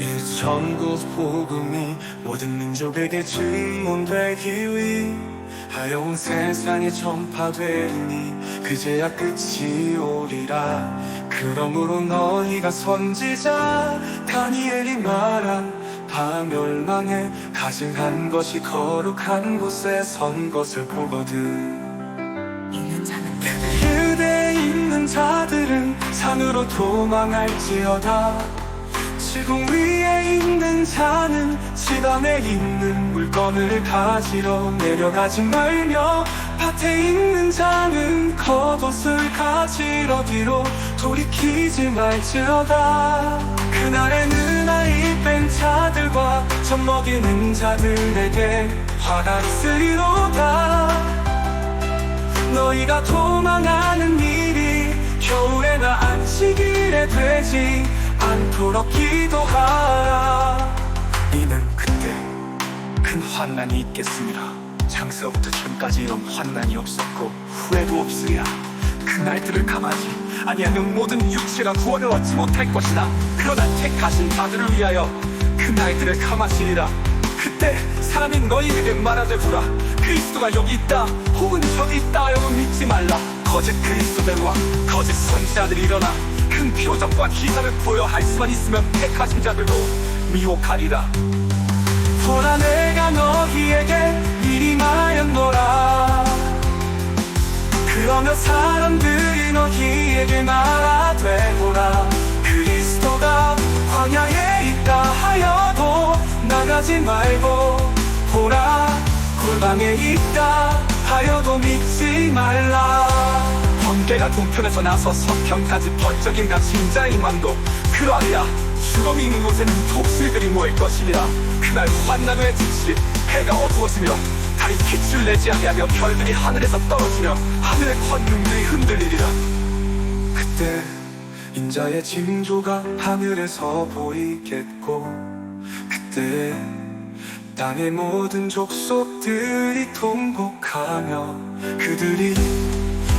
이 전국 복음이 모든 민족에게 증문되기 위하여 온 세상에 전파되니 그제야 끝이 오리라. 그러므로 너희가 선지자 다니엘이 말한 파멸망에 가증한 것이 거룩한 곳에 선 것을 보거든. 있는 자는 그대 있는 자들은 산으로 도망할지어다 지붕 위에 있는 자는 지단에 있는 물건을 가지러 내려가지 말며 밭에 있는 자는 겉옷을 가지러 뒤로 돌이키지 말지어다. 그날에는 아이 뺀 자들과 젖 먹이는 자들에게 화가 있으리로다. 너희가 도망하는 일이 겨울에나 안식일에 되지 않도록 기도하라 이는 그때 큰 환난이 있겠습니다. 장서부터 지금까지 이런 환난이 없었고 후회도 없으리라 그날들을 감하지 아니하면 모든 육체가 구원을 얻지 못할 것이다. 그러나 택하신 자들을 위하여 그날들을 감하시리라. 그때 사람이 너희에게 말하되 보라. 그리스도가 여기 있다. 혹은 저기 있다 하여 믿지 말라. 거짓 그리스도들과 거짓 선지자들이 일어나 큰 표적과 기사를 보여 할 수만 있으면 택하신 자들도 미혹하리라. 보라 내가 너희에게 미리 말했노라 그러며 사람들이 너희에게 말하되 보라. 그리스도가 광야에 있다 하여도 나가지 말고 보라 골방에 있다 하여도 믿지 말라 번개가 동편에서 나서 서편까지 번쩍인 각 심자의 만도 그러하리라. 죽음이 있는 곳에는 독수리들이 모일 것이니라. 그날 환난 후에 즉시 해가 어두워지며 달이 빛을 내지 아니하며 별들이 하늘에서 떨어지며 하늘의 권능들이 흔들리리라. 그때 인자의 징조가 하늘에서 보이겠고 그때 땅의 모든 족속들이 통곡하며 그들이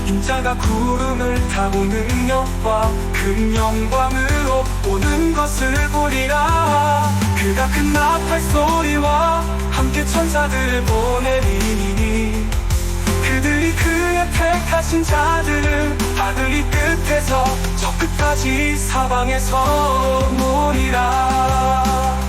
인자가 구름을 타고 능력과 큰 영광으로 오는 것을 보리라. 그가 큰 나팔 소리와 함께 천사들을 보내리니 그들이 그의 택하신 자들을 하늘 이 끝에서 저 끝까지 사방에서 모이라